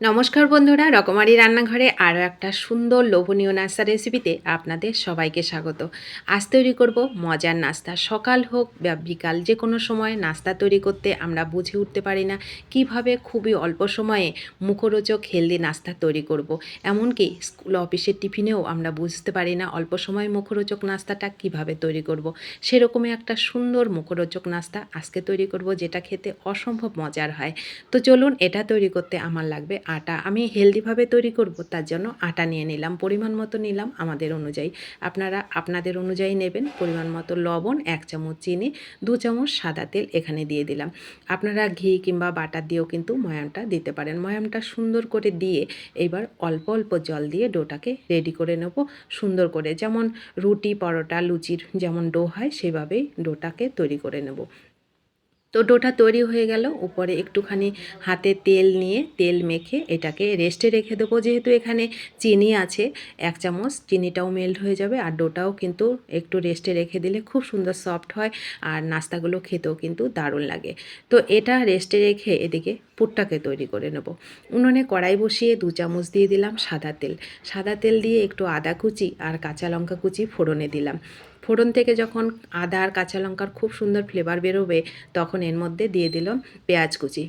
নমস্কার বন্ধুরা, রকমারি রান্নাঘরে আরও একটা সুন্দর লোভনীয় নাস্তা রেসিপিতে আপনাদের সবাইকে স্বাগত আজ তৈরি করব মজার নাস্তা সকাল হোক বা বিকাল, যে কোনো সময় নাস্তা তৈরি করতে আমরা বুঝে উঠতে পারি না কীভাবে খুবই অল্প সময়ে মুখরোচক হেলদি নাস্তা তৈরি করব। এমনকি স্কুল অফিসের টিফিনেও আমরা বুঝতে পারি না অল্প সময়ে মুখরোচক নাস্তাটা কীভাবে তৈরি করব। সেরকমই একটা সুন্দর মুখরোচক নাস্তা আজকে তৈরি করব, যেটা খেতে অসম্ভব মজার হয় তো চলুন এটা তৈরি করতে আমার লাগবে আটা আমি হেলদিভাবে তৈরি করব, তার জন্য আটা নিয়ে নিলাম, পরিমাণ মতো নিলাম আমাদের অনুযায়ী। আপনারা, আপনাদের অনুযায়ী নেবেন, পরিমাণ মতো লবণ, এক চামচ চিনি, দু চামচ সাদা তেল এখানে দিয়ে দিলাম। আপনারা ঘি কিংবা বাটার দিয়েও কিন্তু ময়ামটা দিতে পারেন। ময়ামটা সুন্দর করে দিয়ে এবার অল্প অল্প জল দিয়ে ডোটাকে রেডি করে নেব, সুন্দর করে। যেমন রুটি, পরোটা, লুচির যেমন ডো হয়, সেভাবেই ডোটাকে তৈরি করে নেব। তো ডোটা তৈরি হয়ে গেল। উপরে একটুখানি হাতে তেল নিয়ে তেল মেখে এটাকে রেস্টে রেখে দেবো। যেহেতু এখানে চিনি আছে, এক চামচ চিনিটাও মেল্ট হয়ে যাবে আর ডোটাও কিন্তু একটু রেস্টে রেখে দিলে খুব সুন্দর সফট হয় আর নাস্তাগুলো খেতেও কিন্তু দারুণ লাগে। তো এটা রেস্টে রেখে এদিকে পুরটাকে তৈরি করে নেব। উনুনে কড়াই বসিয়ে দু চামচ দিয়ে দিলাম সাদা তেল। সাদা তেল দিয়ে একটু আদা কুচি আর কাঁচা লঙ্কা কুচি ফোড়নে দিলাম। ফোড়ন থেকে যখন আদা আর কাঁচা লঙ্কার খুব সুন্দর ফ্লেভার বেরোবে, তখন এর মধ্যে দিয়ে দিলাম পেঁয়াজ কুচি।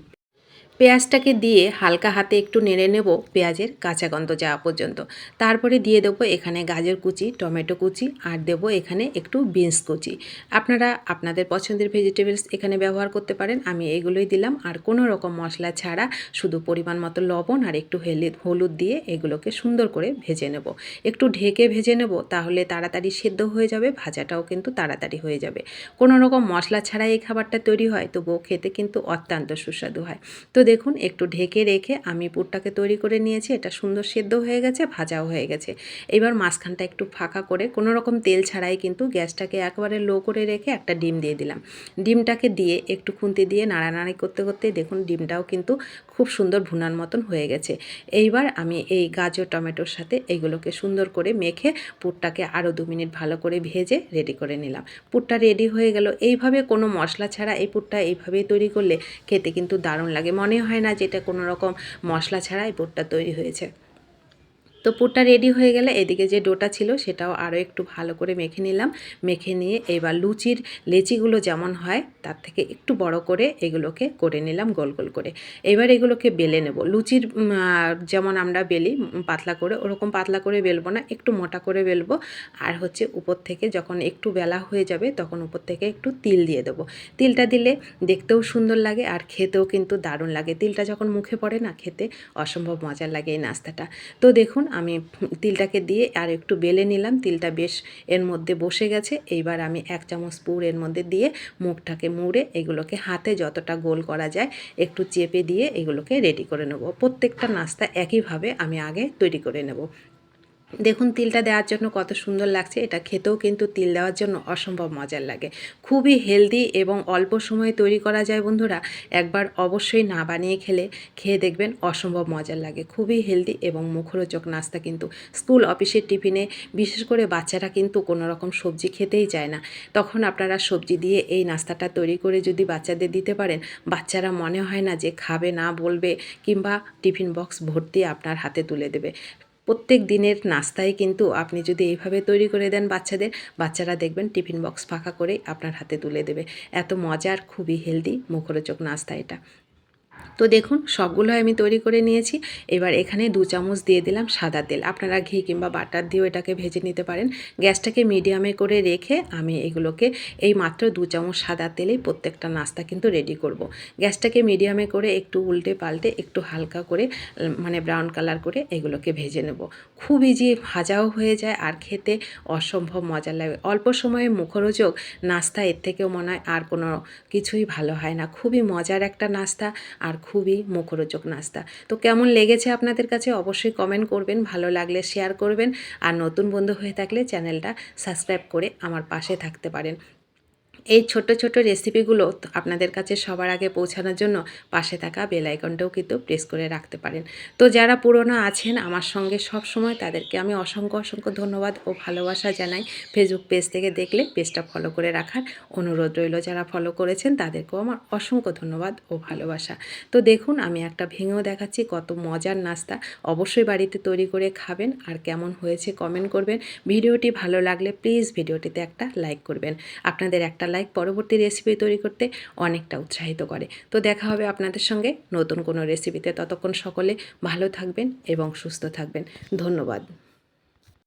পেঁয়াজটাকে দিয়ে হালকা হাতে একটু নেড়ে নেব পেঁয়াজের কাঁচা গন্ধ যাওয়া পর্যন্ত। তারপরে দিয়ে দেবো এখানে গাজর কুচি, টমেটো কুচি আর দেবো এখানে একটু বিনস কুচি। আপনারা আপনাদের পছন্দের ভেজিটেবলস এখানে ব্যবহার করতে পারেন। আমি এগুলোই দিলাম আর কোনো রকম মশলা ছাড়া শুধু পরিমাণ মতো লবণ আর একটু হেলিদ হলুদ দিয়ে এগুলোকে সুন্দর করে ভেজে নেব। একটু ঢেকে ভেজে নেব তাহলে তাড়াতাড়ি সেদ্ধ হয়ে যাবে, ভাজাটাও কিন্তু তাড়াতাড়ি হয়ে যাবে। কোনো রকম মশলা ছাড়া এই খাবারটা তৈরি হয়, তবুও খেতে কিন্তু অত্যন্ত সুস্বাদু হয়। তো দেখুন, একটু ঢেকে রেখে আমি পুরটাকে তৈরি করে নিয়েছি। এটা সুন্দর সেদ্ধ হয়ে গেছে, ভাজাও হয়ে গেছে। এবার মাঝখানটা একটু ফাঁকা করে, কোনো রকম তেল ছাড়াই কিন্তু গ্যাসটাকে একবারে লো করে রেখে একটা ডিম দিয়ে দিলাম। ডিমটাকে দিয়ে, একটু খুন্তি দিয়ে নাড়ানাড়ি করতে করতে দেখুন, ডিমটাও কিন্তু খুব সুন্দর ভুনার মতন হয়ে গেছে। এইবার আমি এই গাজর, টমেটোর সাথে এইগুলোকে সুন্দর করে মেখে পুরটাকে আরও দু মিনিট ভালো করে ভেজে রেডি করে নিলাম। পুরটা রেডি হয়ে গেল। এইভাবে কোনো মশলা ছাড়া এই পুরটা এইভাবেই তৈরি করলে খেতে কিন্তু দারুণ লাগে। মনে হয় না যে এটা কোনো রকম মশলা এই পুরটা তৈরি হয়েছে। তো পুরটা রেডি হয়ে গেলে এদিকে যে ডোটা ছিল সেটাও আরও একটু ভালো করে মেখে নিলাম। মেখে নিয়ে এবার লুচির, লেচিগুলো যেমন হয় তার থেকে একটু বড় করে এগুলোকে করে নিলাম গোল গোল করে। এবার এগুলোকে বেলে নেব। লুচির যেমন আমরা বেলি পাতলা করে, ওরকম পাতলা করে বেলবো না, একটু মোটা করে বেলবো। আর হচ্ছে উপর থেকে যখন একটু বেলা হয়ে যাবে তখন উপর থেকে একটু তিল দিয়ে দেবো। তিলটা দিলে দেখতেও সুন্দর লাগে আর খেতেও কিন্তু দারুণ লাগে। তিলটা যখন মুখে পড়ে না খেতে, অসম্ভব মজার লাগে এই নাস্তাটা। তো দেখুন আমি তিলটাকে দিয়ে আর একটু বেলে নিলাম। তিলটা বেশ এর মধ্যে বসে গেছে। এইবার আমি এক চামচ পুর এর মধ্যে দিয়ে মুখটাকে মুড়ে এগুলোকে হাতে যতটা গোল করা যায় একটু চেপে দিয়ে এগুলোকে রেডি করে নেব। প্রত্যেকটা নাস্তা একইভাবে আমি আগে তৈরি করে নেব। দেখুন, তিলটা দেওয়ার জন্য কত সুন্দর লাগছে। এটা খেতেও কিন্তু তিল দেওয়ার জন্য অসম্ভব মজার লাগে। খুবই হেলদি এবং অল্প সময়ে তৈরি করা যায় বন্ধুরা। একবার অবশ্যই না বানিয়ে খেলে, খেয়ে দেখবেন অসম্ভব মজার লাগে। খুবই হেলদি এবং মুখরোচক নাস্তা কিন্তু। স্কুল অফিসের টিফিনে বিশেষ করে বাচ্চারা কিন্তু কোনো রকম সবজি খেতেই চায় না। তখন আপনারা সবজি দিয়ে এই নাস্তাটা তৈরি করে যদি বাচ্চাদের দিতে পারেন, বাচ্চারা মনে হয় না যে খাবে, না বলবে, কিংবা টিফিন বক্স ভর্তি আপনার হাতে তুলে দেবে। প্রত্যেক দিনের নাস্তায় কিন্তু আপনি যদি এইভাবে তৈরি করে দেন বাচ্চাদের, বাচ্চারা দেখবেন টিফিন বক্স ফাঁকা করেই আপনার হাতে তুলে দেবে। এত মজার, খুবই হেলদি, মুখরোচক নাস্তা এটা। তো দেখুন সবগুলো আমি তৈরি করে নিয়েছি। এবার এখানে দু চামচ দিয়ে দিলাম সাদা তেল। আপনারা ঘি কিংবা বাটার দিয়েও এটাকে ভেজে নিতে পারেন। গ্যাসটাকে মিডিয়ামে করে রেখে আমি এগুলোকে এই মাত্র দু চামচ সাদা তেলেই প্রত্যেকটা নাস্তা কিন্তু রেডি করব। গ্যাসটাকে মিডিয়ামে করে একটু উল্টে পাল্টে একটু হালকা করে মানে ব্রাউন কালার করে এগুলোকে ভেজে নেব। খুব ইজি, ভাজাও হয়ে যায় আর খেতে অসম্ভব মজা লাগে। অল্প সময়ে মুখরোচক নাস্তা, এর থেকেও মনে হয় আর কোনো কিছুই ভালো হয় না। খুবই মজার একটা নাস্তা। আর খুবই মুখরোচক নাস্তা। তো কেমন লেগেছে আপনাদের কাছে অবশ্যই কমেন্ট করবেন, ভালো লাগলে শেয়ার করবেন, আর নতুন বন্ধু হয়ে থাকলে চ্যানেলটা সাবস্ক্রাইব করে আমার পাশে থাকতে পারেন। এই ছোট ছোট রেসিপিগুলো আপনাদের কাছে সবার আগে পৌঁছানোর জন্য পাশে থাকা বেল আইকনটাও কিন্তু প্রেস করে রাখতে পারেন। তো যারা পুরনো আছেন, আমার সঙ্গে সব সময় তাদেরকে আমি অসংখ্য অসংখ্য ধন্যবাদ ও ভালোবাসা জানাই। ফেসবুক পেজ থেকে দেখলে পেজটা ফলো করে রাখার অনুরোধ রইল। যারা ফলো করেছেন, তাদেরকেও আমার অসংখ্য ধন্যবাদ ও ভালোবাসা। তো দেখুন, আমি একটা ভেঙেও দেখাচ্ছি, কত মজার নাস্তা। অবশ্যই বাড়িতে তৈরি করে খাবেন আর কেমন হয়েছে কমেন্ট করবেন। ভিডিওটি ভালো লাগলে প্লিজ ভিডিওটিতে একটা লাইক করবেন। আপনাদের একটা লাইক পরবর্তী রেসিপি তৈরি করতে অনেকটা উৎসাহিত করে। তো দেখা হবে আপনাদের সঙ্গে নতুন কোনো রেসিপিতে ততক্ষণ সকলে ভালো থাকবেন এবং সুস্থ থাকবেন। ধন্যবাদ।